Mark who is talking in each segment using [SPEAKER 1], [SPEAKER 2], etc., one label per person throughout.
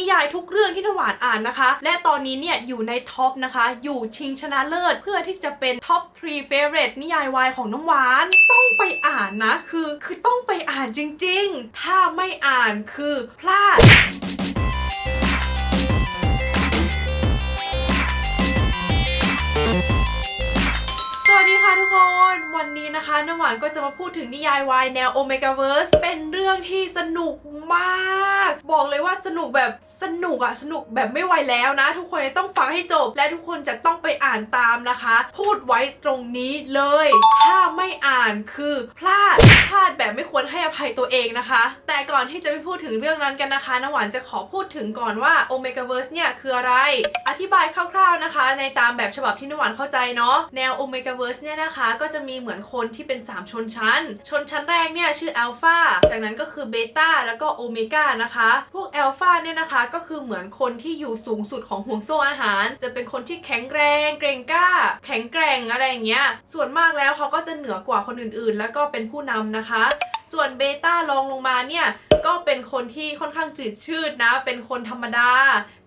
[SPEAKER 1] นิยายทุกเรื่องที่น้ำหวานอ่านนะคะ และตอนนี้เนี่ยอยู่ในท็อปนะคะ อยู่ชิงชนะเลิศ เพื่อที่จะเป็นท็อป 3 favorite นิยายวายของน้ำหวาน ต้องไปอ่านนะ คือคือต้องไปอ่านจริง ๆ ถ้าไม่อ่านคือพลาด นี้นะคะน้ำหวานก็จะมาพูดถึงนิยายวายแนว Omega Verse เป็นเรื่องที่สนุกมาก บอกเลยว่าสนุกแบบสนุกอะสนุกแบบไม่ไหวแล้วนะ ทุกคนต้องฟังให้จบ และทุกคนจะต้องไปอ่านตามนะคะ พูดไว้ตรงนี้เลย ถ้าไม่อ่านคือพลาดพลาดแบบไม่ควรให้อภัยตัวเองนะคะ แต่ก่อนที่จะไปพูดถึงเรื่องนั้นกันนะคะน้ำหวานจะขอพูดถึงก่อนว่า Omega Verse เนี่ยคืออะไร อธิบายคร่าว ๆนะคะ ในตามแบบฉบับที่น้ำหวานเข้าใจเนาะแนว Omega Verse เนี่ยนะคะ ก็จะมีเหมือนคนที่เป็น 3 ชนชั้น ชนชั้นแรกเนี่ยชื่ออัลฟาจากนั้นก็คือเบต้าแล้วก็โอเมก้านะคะ พวกอัลฟาเนี่ยนะคะก็คือเหมือนคนที่อยู่สูงสุดของห่วงโซ่อาหาร จะเป็นคนที่แข็งแรงเกรงกล้า แข็งแกร่งอะไรอย่างเงี้ยส่วนมากแล้วเขาก็จะเหนือกว่าคนอื่นๆ แล้วก็เป็นผู้นำนะคะ ส่วนเบต้ารองลงมาเนี่ย ก็เป็นคนที่ค่อนข้างจืดชืดนะ เป็นคนธรรมดา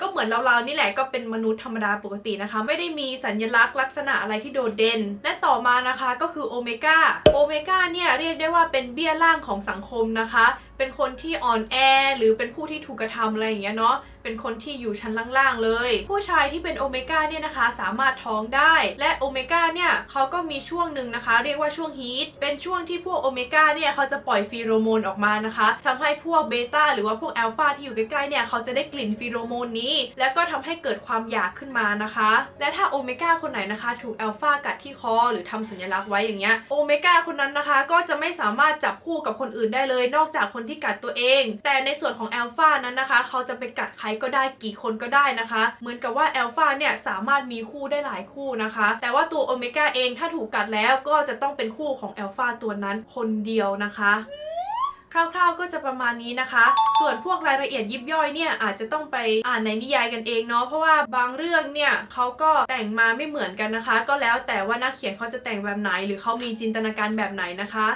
[SPEAKER 1] ก็เหมือนเราๆนี่แหละก็เป็นมนุษย์ธรรมดาปกตินะคะ ไม่ได้มีสัญลักษณ์ลักษณะอะไรที่โดดเด่น และต่อมานะคะก็คือโอเมก้า โอเมก้าเนี่ยเรียกได้ว่าเป็นเบี้ยล่างของสังคมนะคะ เป็นคนที่อ่อนแอหรือเป็นผู้ที่ถูกกระทำอะไรอย่างเงี้ยเนาะเป็นคนที่อยู่ชั้นล่างๆเลย ผู้ชายที่เป็นโอเมก้าเนี่ยนะคะ สามารถท้องได้ และโอเมก้าเนี่ยเขาก็มีช่วงหนึ่งนะคะ เรียกว่าช่วงฮีทเป็นช่วงที่พวกโอเมก้าเนี่ยเขาจะปล่อยฟีโรโมนออกมานะคะทำให้พวกเบต้าหรือว่าพวกแอลฟาที่อยู่ใกล้ๆเนี่ยเขาจะได้กลิ่นฟีโรโมนนี้ แล้วก็ทำให้เกิดความอยากขึ้นมานะคะ และถ้าโอเมก้าคนไหนนะคะ ถูกแอลฟากัดที่คอหรือทำสัญลักษณ์ไว้อย่างเงี้ยโอเมก้าคนนั้นนะคะ ก็จะไม่สามารถจับคู่กับคนอื่นได้เลย นอกจากคนที่กัดตัวเอง แต่ในส่วนของแอลฟานั้นนะคะ เขาจะไปกัดใครก็ได้กี่คนก็ได้นะคะ เหมือนกับว่าแอลฟาเนี่ยสามารถมีคู่ได้หลายคู่นะคะ แต่ว่าตัวโอเมก้าเองถ้าถูกกัดแล้วก็จะต้องเป็นคู่ของแอลฟาตัวนั้นคนเดียวนะคะคร่าวๆก็จะประมาณนี้นะคะ ส่วนพวกรายละเอียดยิบย่อยเนี่ยอาจจะต้องไปอ่านในนิยายกันเองเนาะ เพราะว่าบางเรื่องเนี่ยเขาก็แต่งมาไม่เหมือนกันนะคะ ก็แล้วแต่ว่านักเขียนเขาจะแต่งแบบไหน หรือเขามีจินตนาการแบบไหนนะคะ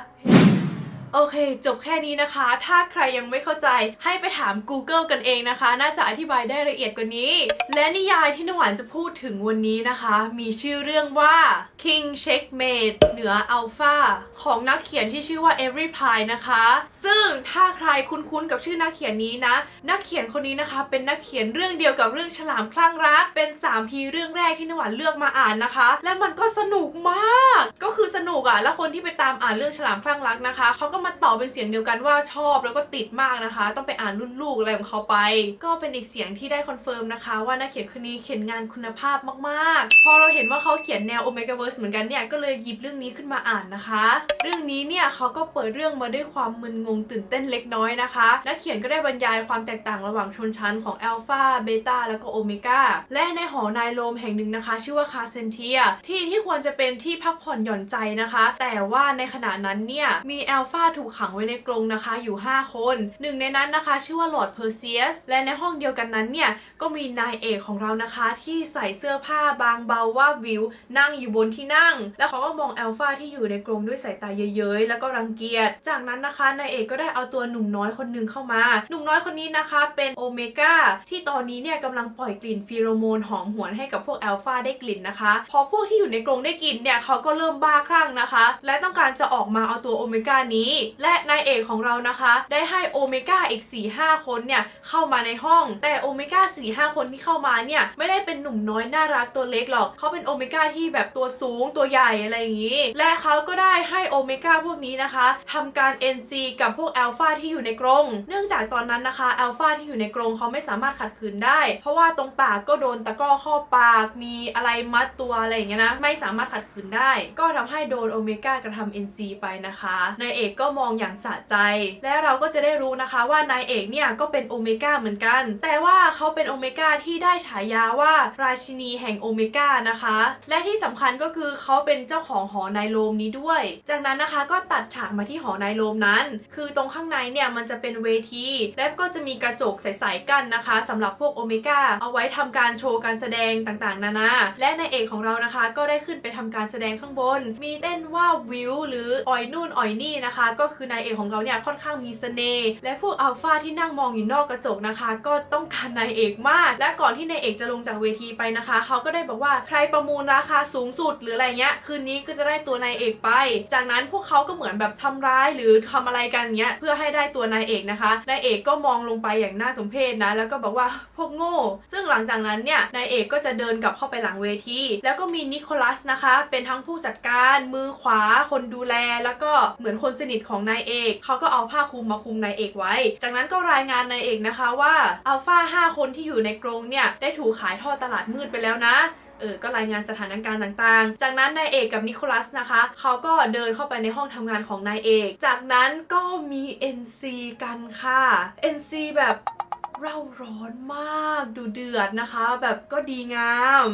[SPEAKER 1] โอเค จบแค่นี้นะคะ ถ้าใครยังไม่เข้าใจให้ไปถาม Google กันเองนะคะ น่าจะอธิบายได้ละเอียดกว่านี้ และนิยายที่นหวานจะพูดถึงวันนี้นะคะ มีชื่อเรื่องว่า King Checkmate เหนือ Alpha ของนักเขียนที่ชื่อว่า Every Pie นะคะ ซึ่งถ้าใครคุ้นๆกับชื่อนักเขียนนี้นะ นักเขียนคนนี้นะคะ เป็นนักเขียนเรื่องเดียวกับเรื่องฉลามคลั่งรัก เป็น3พีเรื่องแรกที่นหวานเลือกมาอ่านนะคะ และมันก็สนุกมาก อสนุกอะ่ะแล้วคนที่ไปตามอ่านเรื่องฉลามคลั่งรักนะคะเขาก็มาตอบเป็นเสียงเดียวกันว่าชอบแล้วก็ติดมากนะคะ ต้องไปอ่านรุ่นลูกอะไรของเขาไป ก็เป็นอีกเสียงที่ได้คอนเฟิร์มนะคะ ว่านักเขียนคนนี้เขียนงานคุณภาพมากๆ พอเราเห็นว่าเขาเขียนแนว Omega Verse เหมือนกันเนี่ยก็เลยหยิบเรื่องนี้ขึ้นมาอ่านนะคะ เรื่องนี้เนี่ยเขาก็เปิดเรื่องมาด้วยความมึนงงตื่นเต้นเล็กน้อยนะคะนักเขียนก็ได้บรรยายความแตกต่างระหว่างชนชั้นของอัลฟาเบต้าแล้วก็โอเมก้าและในหอนายโลมแห่งหนึ่งนะคะ ชื่อว่าคาเซนเทียที่ที่ควรจะเป็นที่พักผ่อนหย่อนใจนะคะแต่ว่าในขณะนั้นเนี่ยมีอัลฟาถูกขังไว้ในกรงนะคะอยู่ 5 คนหนึ่งในนั้นนะคะ ชื่อว่าลอดเพอร์เซียสและในห้องเดียวกันนั้นเนี่ยก็มีนายเอกของเรานะคะที่ใส่เสื้อผ้าบางเบาว่าวิวนั่งอยู่บนที่นั่ง แล้วเขาก็มองอัลฟาที่อยู่ในกรงด้วยสายตาเย้ยๆแล้วก็รังเกียจจากนั้นนะคะนายเอกก็ได้เอาตัวหนุ่มน้อยคนหนึ่งเข้ามา หนุ่มน้อยคนนี้นะคะเป็นโอเมก้าที่ตอนนี้เนี่ยกำลังปล่อยกลิ่นฟีโรโมนหอมหวนให้กับพวกอัลฟาได้กลิ่นนะคะ พอพวกที่อยู่ในกรงได้กลิ่นเนี่ยเขาก็เริ่มบ้าคลั่งนะคะและต้องการจะออกมาเอาตัวโอเมก้านี้ และนายเอกของเรานะคะ ได้ให้โอเมก้าอีก 4-5 คนเนี่ยเข้ามาในห้อง แต่โอเมก้า4-5 คนที่เข้ามาเนี่ยไม่ได้เป็นหนุ่มน้อยน่ารักตัวเล็กหรอกเขาเป็นโอเมก้าที่แบบตัวสูงตัวใหญ่อะไรอย่างนี้ และเขาก็ได้ให้โอเมก้าพวกนี้นะคะทำการ NC กับพวกแอลฟาที่อยู่ในกรงเนื่องจากตอนนั้นนะคะแอลฟาที่อยู่ในกรงเขาไม่สามารถขัดขืนได้ เพราะว่าตรงปากก็โดนตะกร้อข้อปากมีอะไรมัดตัวอะไรอย่างเงี้ยนะไม่สามารถขัดขืนได้ ก็ทำให้โดนโอโอเมก้ากระทำ NC ไปนะคะนายเอกก็มองอย่างสะใจ และเราก็จะได้รู้นะคะว่านายเอกเนี่ยก็เป็นโอเมก้าเหมือนกัน แต่ว่าเขาเป็นโอเมก้าที่ได้ฉายาว่าราชินีแห่งโอเมก้านะคะ และที่สำคัญก็คือเขาเป็นเจ้าของหอนายโลมนี้ด้วย จากนั้นนะคะก็ตัดฉากมาที่หอนายโลมนั้น คือตรงข้างในเนี่ยมันจะเป็นเวที และก็จะมีกระจกใสๆกั้นนะคะสำหรับพวกโอเมก้าเอาไว้ทำการโชว์การแสดงต่างๆ นานาและนายเอกของเรานะคะ ก็ได้ขึ้นไปทำการแสดงข้างบน มีเต้นว่าวิวหรืออ่อยนู่นอ่อยนี่นะคะ ก็คือนายเอกของเราเนี่ยค่อนข้างมีเสน่ห์และพวกอัลฟาที่นั่งมองอยู่นอกกระจกนะคะ ก็ต้องการนายเอกมาก และก่อนที่นายเอกจะลงจากเวทีไปนะคะ เขาก็ได้บอกว่าใครประมูลราคาสูงสุด หรืออะไรเงี้ยคืนนี้ก็จะได้ตัวนายเอกไป จากนั้นพวกเขาก็เหมือนแบบทำร้ายหรือทำอะไรกันเงี้ยเพื่อให้ได้ตัวนายเอกนะคะนายเอกก็มองลงไปอย่างน่าสมเพชนะ แล้วก็บอกว่าพวกโง่ ซึ่งหลังจากนั้นเนี่ยนายเอกก็จะเดินกลับเข้าไปหลังเวที แล้วก็มีนิโคลัสนะคะ เป็นทั้งผู้จัดการมือขวาคนดูแลแล้วก็เหมือนคนสนิทของนายเอกเขาก็เอาผ้าคลุมมาคลุมนายเอกไว้ จากนั้นก็รายงานนายเอกนะคะว่าอัลฟา5คนที่อยู่ในกรงเนี่ยได้ถูกขายทอดตลาดมืดไปแล้วนะเออ ก็รายงานสถานการณ์ต่างๆ จากนั้นนายเอกกับนิโคลัสนะคะ เขาก็เดินเข้าไปในห้องทำงานของนายเอก จากนั้นก็มี NC กันค่ะ NC แบบเร่าร้อนมาก ดูเดือดนะคะ แบบก็ดีงาม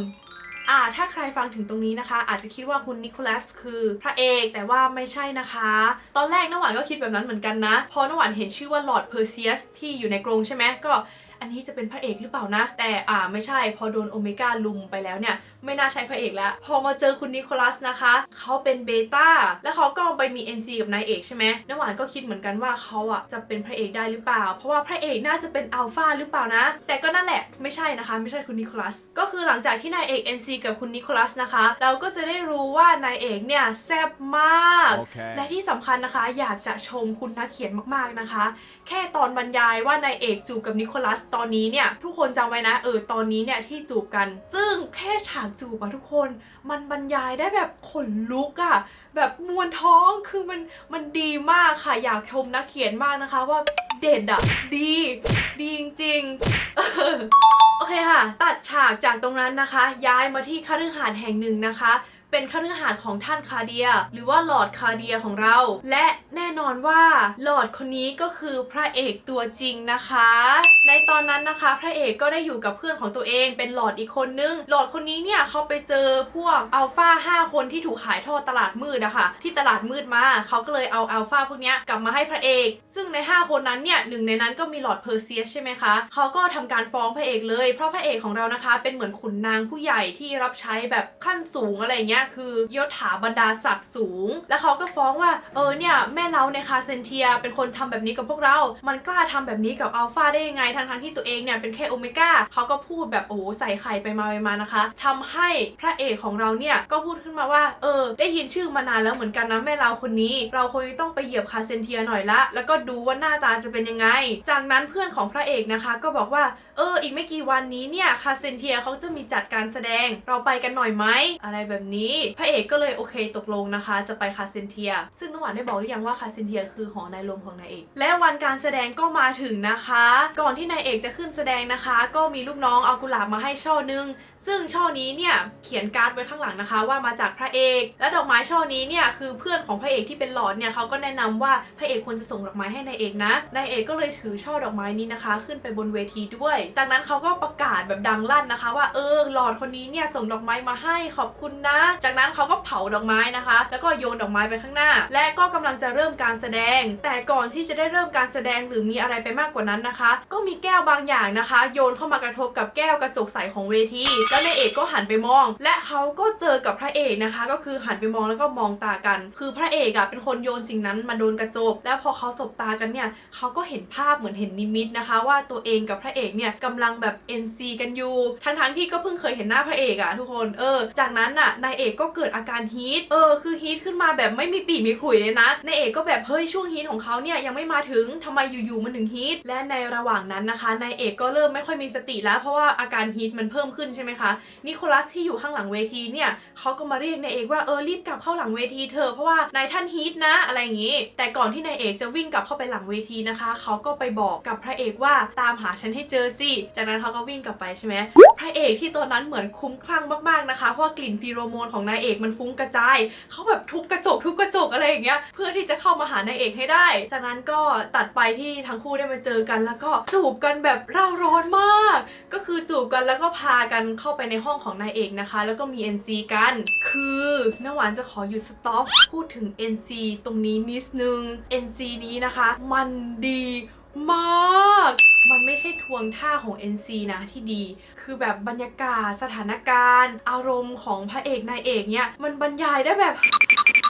[SPEAKER 1] อ่าถ้าใครฟังถึงตรงนี้นะคะ อาจจะคิดว่าคุณนิโคลัสคือพระเอกแต่ว่าไม่ใช่นะคะ ตอนแรกน้ำหวานก็คิดแบบนั้นเหมือนกันนะ พอน้ำหวานเห็นชื่อว่าลอร์ดเพอร์เซียสที่อยู่ในกรงใช่ไหมก็อันนี้จะเป็นพระเอกหรือเปล่านะ แต่อ่าไม่ใช่พอโดนโอเมก้าลุมไปแล้วเนี่ย ไม่น่าใช่พระเอกแล้ว พอมาเจอคุณนิโคลัสนะคะ เขาเป็นเบต้าแล้วเขาก็ไปมี NC กับนายเอกใช่ไหมน้ำหวานก็คิดเหมือนกันว่าเขาอะจะเป็นพระเอกได้หรือเปล่า เพราะว่าพระเอกน่าจะเป็นอัลฟาหรือเปล่านะ แต่ก็นั่นแหละไม่ใช่นะคะไม่ใช่คุณนิโคลัส ก็คือหลังจากที่นายเอก NC กับคุณนิโคลัสนะคะ เราก็จะได้รู้ว่านายเอกเนี่ยแซ่บมาก
[SPEAKER 2] Okay.
[SPEAKER 1] และที่สำคัญนะคะอยากจะชมคุณนักเขียนมากๆนะคะ แค่ตอนบรรยายว่านายเอกจูบกับนิโคลัสตอนนี้เนี่ยทุกคนจำไว้นะเออตอนนี้เนี่ยที่จูบกัน ซึ่งแค่ฉากจูบอะทุกคน มันบรรยายได้แบบขนลุกอะแบบมวนท้องคือมันมันดีมากค่ะ อยากชมนักเขียนมากนะคะว่าเด็ดอะดี ดีจริงๆ โอเคค่ะ ตัดฉากจากตรงนั้นนะคะ ย้ายมาที่คฤหาสน์แห่งหนึ่งนะคะเป็นคฤหาสน์ของท่านคาเดีย หรือว่าลอร์ดคาเดียของเรา และแน่นอนว่าลอร์ดคนนี้ก็คือพระเอกตัวจริงนะคะในตอนนั้นนะคะ พระเอกก็ได้อยู่กับเพื่อนของตัวเอง เป็นหลอดอีกคนนึง หลอดคนนี้เนี่ยเขาไปเจอพวกอัลฟา5คนที่ถูกขายทอดตลาดมืดอะค่ะที่ตลาดมืดมาเขาก็เลยเอาอัลฟาพวกนี้กลับมาให้พระเอก ซึ่งใน 5 คนนั้นเนี่ยหนึ่งในนั้นก็มีหลอดเพอร์เซียสใช่ไหมคะเขาก็ทำการฟ้องพระเอกเลย เพราะพระเอกของเรานะคะ เป็นเหมือนขุนนางผู้ใหญ่ที่รับใช้แบบขั้นสูงอะไรเงี้ยคือยศถาบรรดาศักดิ์สูง แล้วเขาก็ฟ้องว่าเออเนี่ยแม่เราในคาเซนเทียเป็นคนทำแบบนี้กับพวกเรา มันกล้าทำแบบนี้กับอัลฟาได้ยังไงทั้งๆที่ตัวเองเนี่ยเป็นแค่โอเมก้าเขาก็พูดแบบโอ้ใส่ไข่ไปมาไปมานะคะทำให้พระเอกของเราเนี่ยก็พูดขึ้นมาว่าเออ ได้ยินชื่อมานานแล้วเหมือนกันนะแม่เราคนนี้ เราคงต้องไปเหยียบคาเซนเทียหน่อยละ แล้วก็ดูว่าหน้าตาจะเป็นยังไง จากนั้นเพื่อนของพระเอกนะคะ ก็บอกว่าเอออีกไม่กี่วันนี้เนี่ยคาเซนเทียเขาจะมีจัดการแสดง เราไปกันหน่อยไหมอะไรแบบนี้ พระเอกก็เลยโอเคตกลงนะคะ จะไปคาเซนเทีย ซึ่งน้องหวานได้บอกหรือยังว่าคาเซนเทียคือหอในลมของนายเอกและวันการแสดงก็มาถึงนะคะ ก่อนที่นายเอกจะขึ้นแสดงนะคะ ก็มีลูกน้องเอากุหลาบมาให้ช่อนึง ซึ่งช่อนี้เนี่ยเขียนการ์ดไว้ข้างหลังนะคะ ว่ามาจากพระเอก และดอกไม้ช่อนี้เนี่ยคือเพื่อนของพระเอกที่เป็นหลอดเนี่ยเขาก็แนะนำว่าพระเอกควรจะส่งดอกไม้ให้นายเอกนะนายเอกก็เลยถือช่อดอกไม้นี้นะคะ ขึ้นไปบนเวทีด้วย จากนั้นเขาก็ประกาศแบบดังลั่นนะคะ ว่าเออหลอดคนนี้เนี่ยส่งดอกไม้มาให้ขอบคุณนะ จากนั้นเขาก็เผาดอกไม้นะคะ แล้วก็โยนดอกไม้ไปข้างหน้า และก็กำลังจะเริ่มการแสดง แต่ก่อนที่จะได้เริ่มการแสดงหรือมีอะไรไปมากกว่านั้นนะคะ ก็มีแก้วบางอย่างนะคะ โยนเข้ามากระทบกับแก้วกระจกใสของเวทีแล้วนายเอกก็หันไปมอง และเขาก็เจอกับพระเอกนะคะ ก็คือหันไปมองแล้วก็มองตากัน คือพระเอกอะเป็นคนโยนสิ่งนั้นมาโดนกระจก แล้วพอเขาสบตากันเนี่ยเขาก็เห็นภาพเหมือนเห็นนิมิตนะคะ ว่าตัวเองกับพระเอกเนี่ยกำลังแบบ NC กันอยู่ทั้งๆที่ก็เพิ่งเคยเห็นหน้าพระเอกอะทุกคนเออ จากนั้นน่ะนายเอกก็เกิดอาการฮีทเออคือฮีทขึ้นมาแบบไม่มีปีมีขุยเลยนะนายเอกก็แบบเฮ้ยช่วงฮีทของเขาเนี่ยยังไม่มาถึงทำไมอยู่ๆมันถึงฮีทและในระหว่างนั้นนะคะนายเอกก็เริ่มไม่ค่อยมีสติแล้วเพราะว่าอาการฮีทมันเพิ่มขึ้นใช่ไหมคะนิโคลัสที่อยู่ข้างหลังเวทีเนี่ยเขาก็มาเรียกนายเอกว่าเออรีบกลับเข้าหลังเวทีเถอเพราะว่านายท่านฮีทนะอะไรอย่างงี้ แต่ก่อนที่นายเอกจะวิ่งกลับเข้าไปหลังเวทีนะคะเขาก็ไปบอกกับพระเอกว่าตามหาฉันให้เจอสิจากนั้นเขาก็วิ่งกลับไปใช่ไหมพระเอกที่ตัวนั้นเหมือนคุ้มคลั่งมากๆนะคะเพราะว่ากลิ่นฟีโรโมนของนายเอกมันฟุ้งกระจายเขาแบบทุบกระจกทุบกระจกอะไรอย่างเงี้ยเพื่อที่จะเข้ามาหานายเอกให้ได้ จากนั้นก็ตัดไปที่ทั้งคู่ได้มาเจอกัน แล้วก็จูบกันแบบร่าร้อนมาก ก็คือจูบกันแล้วก็พากันเข้าไปในห้องของนายเอกนะคะ แล้วก็มี NC กัน คือน้ำหวานจะขอหยุดสต็อปพูดถึง NC ตรงนี้นิดนึง NC นี้นะคะ มันดีมาก มันไม่ใช่ทวงท่าของ NC นะที่ดี คือแบบบรรยากาศสถานการณ์ อารมณ์ของพระเอกนายเอกเนี่ย มันบรรยายได้แบบ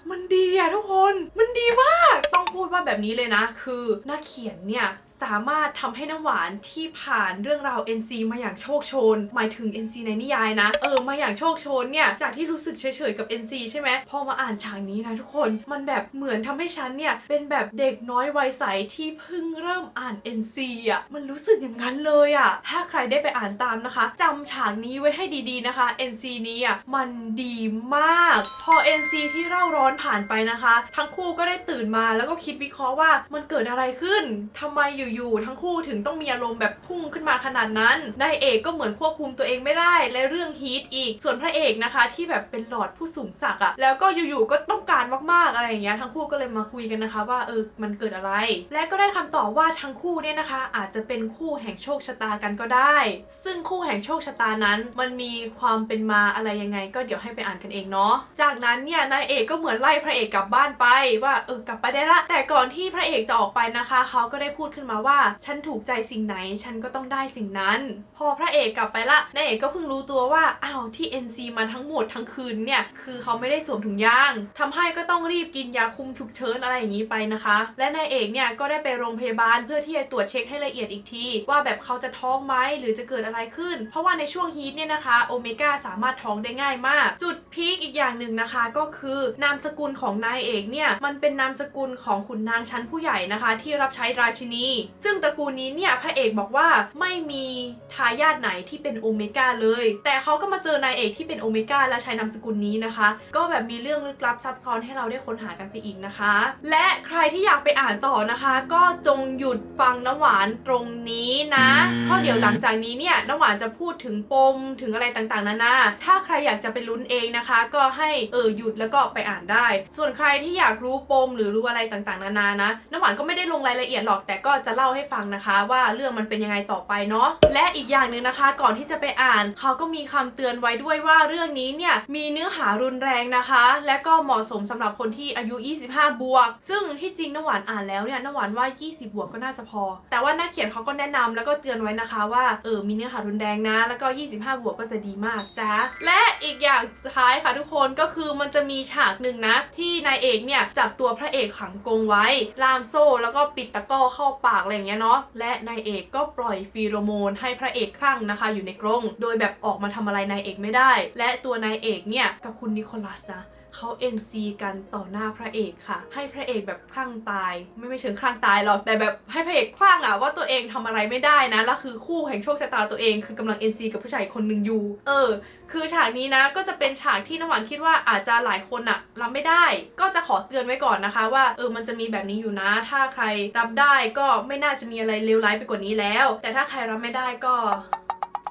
[SPEAKER 1] มันดีอะทุกคน มันดีมาก พูดว่าแบบนี้เลยนะ คือนักเขียนเนี่ยสามารถทำให้น้ำหวานที่ผ่านเรื่องราว NC มาอย่างโชคโชน หมายถึง NC ในนิยายนะ เออมาอย่างโชคโชนเนี่ยจากที่รู้สึกเฉยๆกับ NC ใช่ไหมพอมาอ่านฉากนี้นะทุกคนมันแบบเหมือนทำให้ฉันเนี่ยเป็นแบบเด็กน้อยวัยใสที่เพิ่งเริ่มอ่าน NC อะมันรู้สึกอย่างนั้นเลยอะถ้าใครได้ไปอ่านตามนะคะจำฉากนี้ไว้ให้ดีๆนะคะ NC นี้อะมันดีมาก พอ NC ที่เร่าร้อนผ่านไปนะคะ ทั้งคู่ก็ได้ตื่นมาแล้วก็คิดวิเคราะห์ว่ามันเกิดอะไรขึ้นทำไมอยู่ๆทั้งคู่ถึงต้องมีอารมณ์แบบพุ่งขึ้นมาขนาดนั้นนายเอกก็เหมือนควบคุมตัวเองไม่ได้ และเรื่องฮีทอีก ส่วนพระเอกนะคะที่แบบเป็นหลอดผู้สูงศักดิ์อะแล้วก็อยู่ๆก็ต้องการมากๆอะไรอย่างเงี้ยทั้งคู่ก็เลยมาคุยกันนะคะ ว่าเออมันเกิดอะไร และก็ได้คำตอบว่าทั้งคู่เนี่ยนะคะ อาจจะเป็นคู่แห่งโชคชะตากันก็ได้ ซึ่งคู่แห่งโชคชะตานั้น มันมีความเป็นมาอะไรยังไง ก็เดี๋ยวให้ไปอ่านกันเองเนาะจากนั้นเนี่ยนายเอกก็เหมือนไล่พระเอกกลับบ้านไปว่าเออกลับไปได้ละแต่ก่อนที่พระเอกจะออกไปนะคะ เขาก็ได้พูดขึ้นมาว่า ฉันถูกใจสิ่งไหน ฉันก็ต้องได้สิ่งนั้น พอพระเอกกลับไปละนายเอกก็เพิ่งรู้ตัวว่าอ้าวที่ NC มาทั้งหมดทั้งคืนเนี่ย คือเขาไม่ได้สวมถุงยางทำให้ก็ต้องรีบกินยาคุมฉุกเฉินอะไรอย่างนี้ไปนะคะ และนายเอกเนี่ยก็ได้ไปโรงพยาบาลเพื่อที่จะตรวจเช็คให้ละเอียดอีกที ว่าแบบเขาจะท้องไหมหรือจะเกิดอะไรขึ้น เพราะว่าในช่วงฮีทเนี่ยนะคะโอเมก้าสามารถท้องได้ง่ายมาก จุดพีคอีกอย่างหนึ่งนะคะ ก็คือนามสกุลของนายเอกเนี่ยมันเป็นนามสกุลของขุนนางชั้นผู้ใหญ่นะคะ ที่รับใช้ราชินี ซึ่งตระกูลนี้เนี่ยพระเอกบอกว่าไม่มีทายาทไหนที่เป็นโอเมก้าเลย แต่เขาก็มาเจอนายเอกที่เป็นโอเมก้าและใช้นามสกุลนี้นะคะ ก็แบบมีเรื่องลึกลับซับซ้อนให้เราได้ค้นหากันไปอีกนะคะ และใครที่อยากไปอ่านต่อนะคะ ก็จงหยุดฟังน้ำหวานตรงนี้นะเพราะเดี๋ยวหลังจากนี้เนี่ยน้ำหวานจะพูดถึงปมถึงอะไรต่างๆนานาถ้าใครอยากจะไปลุ้นเองนะคะ ก็ให้เออหยุดแล้วก็ไปอ่านได้ ส่วนใครที่อยากรู้ปมหรือรู้อะไรต่างๆ นานานะน้ำหวานก็ไม่ได้ลงรายละเอียดหรอกแต่ก็จะเล่าให้ฟังนะคะ ว่าเรื่องมันเป็นยังไงต่อไปเนาะและอีกอย่างหนึ่งนะคะ ก่อนที่จะไปอ่านเขาก็มีคำเตือนไว้ด้วยว่าเรื่องนี้เนี่ยมีเนื้อหารุนแรงนะคะ และก็เหมาะสมสำหรับคนที่อายุ 25 บวก ซึ่งที่จริงน้ำหวานอ่านแล้วเนี่ยน้ำหวานว่า 20 บวกก็น่าจะพอ แต่ว่านักเขียนเขาก็แนะนำแล้วก็เตือนไว้นะคะว่าเออมีเนื้อหารุนแรงนะ แล้วก็ 25 บวกก็จะดีมากจ้าและอีกอย่างสุดท้ายค่ะทุกคนก็คือมันจะมีฉากหนึ่งนะ ที่นายเอกเนี่ยจับตัวพระเอกขังกงไว้ ล่ามโซ่แล้วก็ปิดตะก้อเข้าปากอะไรอย่างเงี้ยเนาะและนายเอกก็ปล่อยฟีโรโมนให้พระเอกคลั่งนะคะ อยู่ในกรงโดยแบบออกมาทำอะไรนายเอกไม่ได้ และตัวนายเอกเนี่ยกับคุณนิโคลัสนะ เขา NC กันต่อหน้าพระเอกค่ะ ให้พระเอกแบบคลั่งตาย ไม่ไม่เชิงคลั่งตายหรอกแต่แบบให้พระเอกคลั่งอะว่าตัวเองทำอะไรไม่ได้นะแล้วคือคู่แห่งโชคชะตาตัวเองคือกำลัง NC กับผู้ชายคนหนึ่งอยู่ เออ คือฉากนี้นะก็จะเป็นฉากที่น้ำหวานคิดว่าอาจจะหลายคนอะรับไม่ได้ ก็จะขอเตือนไว้ก่อนนะคะ ว่าเออมันจะมีแบบนี้อยู่นะ ถ้าใครรับได้ก็ไม่น่าจะมีอะไรเลวร้ายไปกว่านี้แล้ว แต่ถ้าใครรับไม่ได้ก็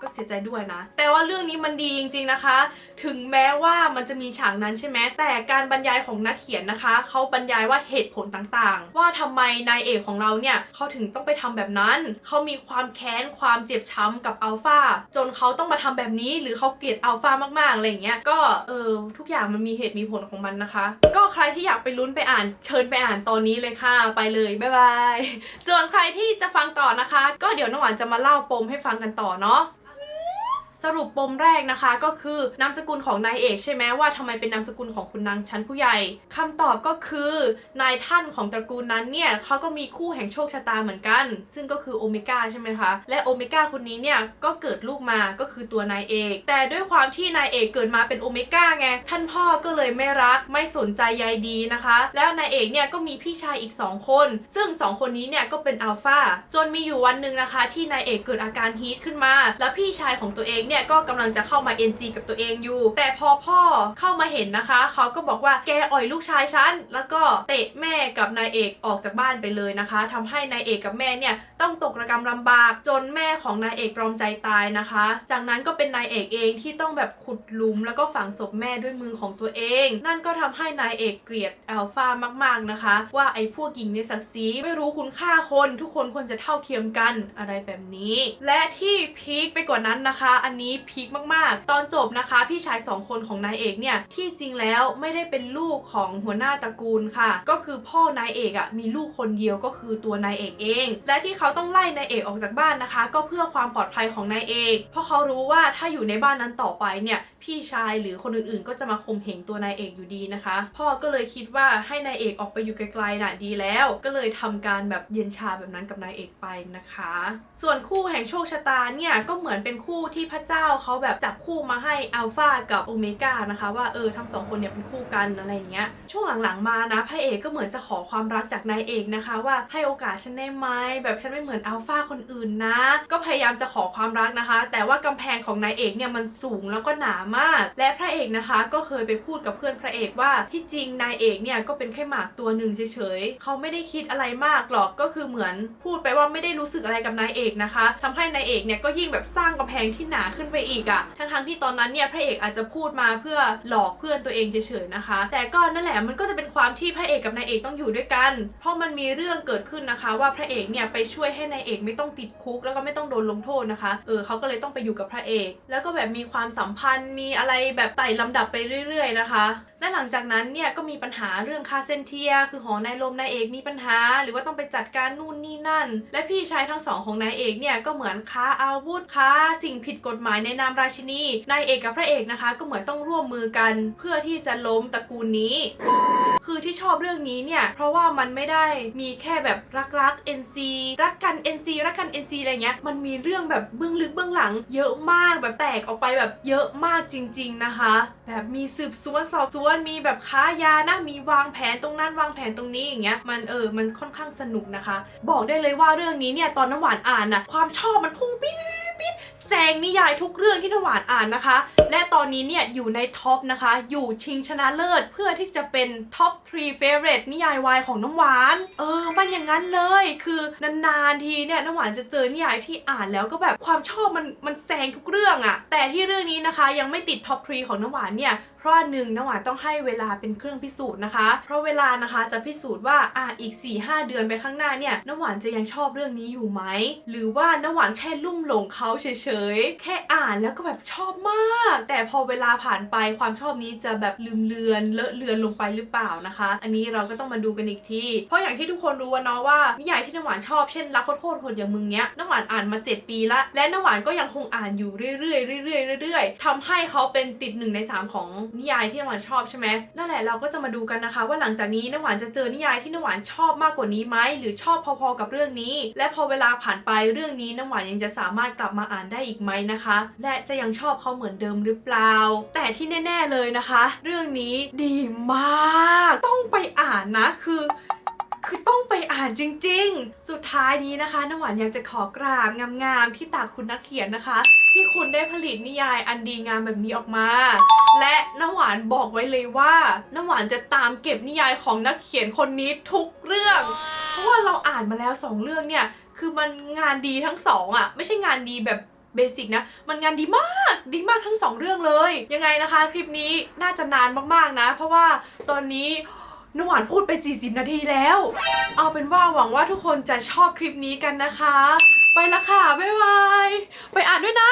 [SPEAKER 1] ก็เสียใจด้วยนะ แต่ว่าเรื่องนี้มันดีจริงๆนะคะ ถึงแม้ว่ามันจะมีฉากนั้นใช่ไหมแต่การบรรยายของนักเขียนนะคะเขาบรรยายว่าเหตุผลต่างๆ ว่าทำไมนายเอกของเราเนี่ยเขาถึงต้องไปทำแบบนั้นเขามีความแค้นความเจ็บช้ำกับอัลฟาจนเขาต้องมาทำแบบนี้ หรือเขาเกลียดอัลฟามากๆอะไรอย่างเงี้ยก็เออทุกอย่างมันมีเหตุมีผลของมันนะคะ ก็ใครที่อยากไปลุ้นไปอ่านเชิญไปอ่านตอนนี้เลยค่ะ ไปเลยบ๊ายบายส่วนใครที่จะฟังต่อนะคะ ก็เดี๋ยวน้ำหวานจะมาเล่าปมให้ฟังกันต่อเนาะ สรุปปมแรกนะคะก็คือนามสกุลของนายเอกใช่ไหมว่าทำไมเป็นนามสกุลของคุณนางชั้นผู้ใหญ่คำตอบก็คือนายท่านของตระกูลนั้นเนี่ยเขาก็มีคู่แห่งโชคชะตาเหมือนกัน ซึ่งก็คือโอเมก้าใช่ไหมคะ และโอเมก้าคนนี้เนี่ยก็เกิดลูกมาก็คือตัวนายเอก แต่ด้วยความที่นายเอกเกิดมาเป็นโอเมก้าไงท่านพ่อก็เลยไม่รักไม่สนใจใยดีนะคะ แล้วนายเอกเนี่ยก็มีพี่ชายอีก 2 คน ซึ่ง 2 คนนี้เนี่ยก็เป็นอัลฟาจนมีอยู่วันหนึ่งนะคะ ที่นายเอกเกิดอาการฮีทขึ้นมา แล้วพี่ชายของตัวเองเนี่ยก็กำลังจะเข้ามา NC กับตัวเองอยู่ แต่พอพ่อเข้ามาเห็นนะคะ เขาก็บอกว่าแกอ่อยลูกชายฉัน แล้วก็เตะแม่กับนายเอกออกจากบ้านไปเลยนะคะทำให้นายเอกกับแม่เนี่ยต้องตกระกำลำบาก จนแม่ของนายเอกตรอมใจตายนะคะ จากนั้นก็เป็นนายเอกเองที่ต้องแบบขุดหลุม แล้วก็ฝังศพแม่ด้วยมือของตัวเอง นั่นก็ทำให้นายเอกเกลียดอัลฟามาก ๆนะคะ ว่าไอ้พวกหญิงในศักดิ์ศรีไม่รู้คุณค่าคนทุกคนควรจะเท่าเทียมกันอะไรแบบนี้ และที่พีคไปกว่านั้นนะคะ อันนี้พีคมากๆ ตอนจบนะคะ พี่ชายสองคนของนายเอกเนี่ยที่จริงแล้วไม่ได้เป็นลูกของหัวหน้าตระกูลค่ะ ก็คือพ่อนายเอกอะ่ะมีลูกคนเดียวก็คือตัวนายเอกเอง และที่เขาต้องไล่นายเอกออกจากบ้านนะคะ ก็เพื่อความปลอดภัยของนายเอก เพราะเขารู้ว่าถ้าอยู่ในบ้านนั้นต่อไปเนี่ยพี่ชายหรือคนอื่นๆ ก็จะมาข่มเหงตัวนายเอกอยู่ดีนะคะ พ่อก็เลยคิดว่าให้นายเอกออกไปอยู่ไกลๆน่ะดีแล้ว ก็เลยทำการแบบเย็นชาแบบนั้นกับนายเอกไปนะคะ ส่วนคู่แห่งโชคชะตาเนี่ยก็เหมือนเป็นคู่ที่พระเจ้าเขาแบบจับคู่มาให้อัลฟากับโอเมก้านะคะ ว่าเออทั้งสองคนเนี่ยเป็นคู่กันอะไรอย่างเงี้ยช่วงหลังๆมานะพระเอกก็เหมือนจะขอความรักจากนายเอกนะคะ ว่าให้โอกาสฉันได้ไหมแบบฉันไม่เหมือนอัลฟาคนอื่นนะ ก็พยายามจะขอความรักนะคะ แต่ว่ากำแพงของนายเอกเนี่ยมันสูงแล้วก็หนามาก และพระเอกนะคะ ก็เคยไปพูดกับเพื่อนพระเอกว่าที่จริงนายเอกเนี่ยก็เป็นแค่หมากตัวหนึ่งเฉยๆเขาไม่ได้คิดอะไรมากหรอกก็คือเหมือนพูดไปว่าไม่ได้รู้สึกอะไรกับนายเอกนะคะทำให้นายเอกเนี่ยก็ยิ่งแบบสร้างกำแพงที่หนาขึ้นไปอีกอะทั้งๆที่ตอนนั้นเนี่ยพระเอกอาจจะพูดมาเพื่อหลอกเพื่อนตัวเองเฉยๆนะคะ แต่ก็นั่นแหละมันก็จะเป็นความที่พระเอกกับนายเอกต้องอยู่ด้วยกัน เพราะมันมีเรื่องเกิดขึ้นนะคะ ว่าพระเอกเนี่ยไปช่วยให้นายเอกไม่ต้องติดคุก แล้วก็ไม่ต้องโดนลงโทษนะคะ เออเขาก็เลยต้องไปอยู่กับพระเอก แล้วก็แบบมีความสัมพันธ์มีอะไรแบบไต่ลำดับไปเรื่อย ๆ นะคะ และหลังจากนั้นเนี่ยก็มีปัญหาเรื่องคาเซนเทีย คือหอนายลมนายเอกมีปัญหา หรือว่าต้องไปจัดการนู่นนี่นั่น และพี่ชายทั้งสองของนายเอกเนี่ยก็เหมือนค้าอาวุธค้าสิ่งผิดกฎหมายในนามราชินีนายเอกกับพระเอกนะคะ ก็เหมือนต้องร่วมมือกัน เพื่อที่จะล้มตระกูลนี้ คือที่ชอบเรื่องนี้เนี่ยเพราะว่ามันไม่ได้มีแค่แบบรักรัก NC รักกัน NC รักกัน NC อะไรเงี้ยมันมีเรื่องแบบเบื้องลึกเบื้องหลัง เยอะมากแบบแตกออกไปแบบเยอะมากจริง ๆนะคะ แบบมีสืบสวนสอบสวนมีแบบค้ายานะมีวางแผนตรงนั้นวางแผนตรงนี้อย่างเงี้ยมันเออมันค่อนข้างสนุกนะคะ บอกได้เลยว่าเรื่องนี้เนี่ยตอนน้ำหวานอ่านนะความชอบมันพุ่งปี๊ดปี๊ดปี๊ดปี๊ดแซงนิยายทุกเรื่องที่น้ำหวานอ่านนะคะ และตอนนี้เนี่ยอยู่ในท็อปนะคะ อยู่ชิงชนะเลิศเพื่อที่จะเป็นท็อป 3 favorite นิยายวายของน้ำหวาน เออ มันอย่างนั้นเลย คือนานๆทีเนี่ยน้ำหวานจะเจอนิยายที่อ่านแล้วก็แบบความชอบมันมันแซงทุกเรื่องอะแต่ที่เรื่องนี้นะคะยังไม่ติดท็อป 3 ของน้ำหวานเนี่ย เพราะหนึ่งน้ำหวานต้องให้เวลาเป็นเครื่องพิสูจน์นะคะ เพราะเวลานะคะจะพิสูจน์ว่าอะอีก 4-5 เดือนไปข้างหน้าเนี่ยน้ำหวานจะยังชอบเรื่องนี้อยู่ไหม หรือว่าน้ำหวานแค่ลุ่มหลงเขาเฉยๆ แค่อ่านแล้วก็แบบชอบมาก แต่พอเวลาผ่านไปความชอบนี้จะแบบลืมเลือนเลอะเลือนลงไปหรือเปล่านะคะ อันนี้เราก็ต้องมาดูกันอีกที เพราะอย่างที่ทุกคนรู้ว่าเนาะว่านิยายที่น้ำหวานชอบเช่นรักโคตรโคตรโหดอย่างมึงเนี้ยน้ำหวานอ่านมา 7 ปีละและน้ำหวานก็ยังคงอ่านอยู่เรื่อยๆเรื่อยๆเรื่อยๆทำให้เขาเป็นติดหนึ่งในสามของนิยายที่น้ำหวานชอบใช่ไหมนั่นแหละเราก็จะมาดูกันนะคะ ว่าหลังจากนี้น้ำหวานจะเจอนิยายที่น้ำหวานชอบมากกว่านี้ไหมหรือชอบพอๆกับเรื่องนี้ และพอเวลาผ่านไปเรื่องนี้น้ำหวานยังจะสามารถกลับมาอ่านได้อีกไหมนะคะ และจะยังชอบเขาเหมือนเดิมหรือเปล่า แต่ที่แน่ ๆเลยนะคะ เรื่องนี้ดีมาก ต้องไปอ่านนะคือ คือต้องไปอ่านจริง ๆ สุดท้ายนี้นะคะน้ำหวานอยากจะขอกราบงามๆที่ตากคุณนักเขียนนะคะ ที่คุณได้ผลิตนิยายอันดีงามแบบนี้ออกมา และน้ำหวานบอกไว้เลยว่าน้ำหวานจะตามเก็บนิยายของนักเขียนคนนี้ทุกเรื่อง เพราะว่าเราอ่านมาแล้วสองเรื่องเนี่ยคือมันงานดีทั้งสองอะ่ะไม่ใช่งานดีแบบเบสิกนะ มันงานดีมากดีมากทั้งสองเรื่องเลย ยังไงนะคะ คลิปนี้น่าจะนานมากๆนะ เพราะว่าตอนนี้ น้ำหวานพูดไป 40 นาทีแล้ว เอาเป็นว่าหวังว่าทุกคนจะชอบคลิปนี้กันนะคะ ไปละค่ะ บ๊ายบาย ไปอ่านด้วยนะ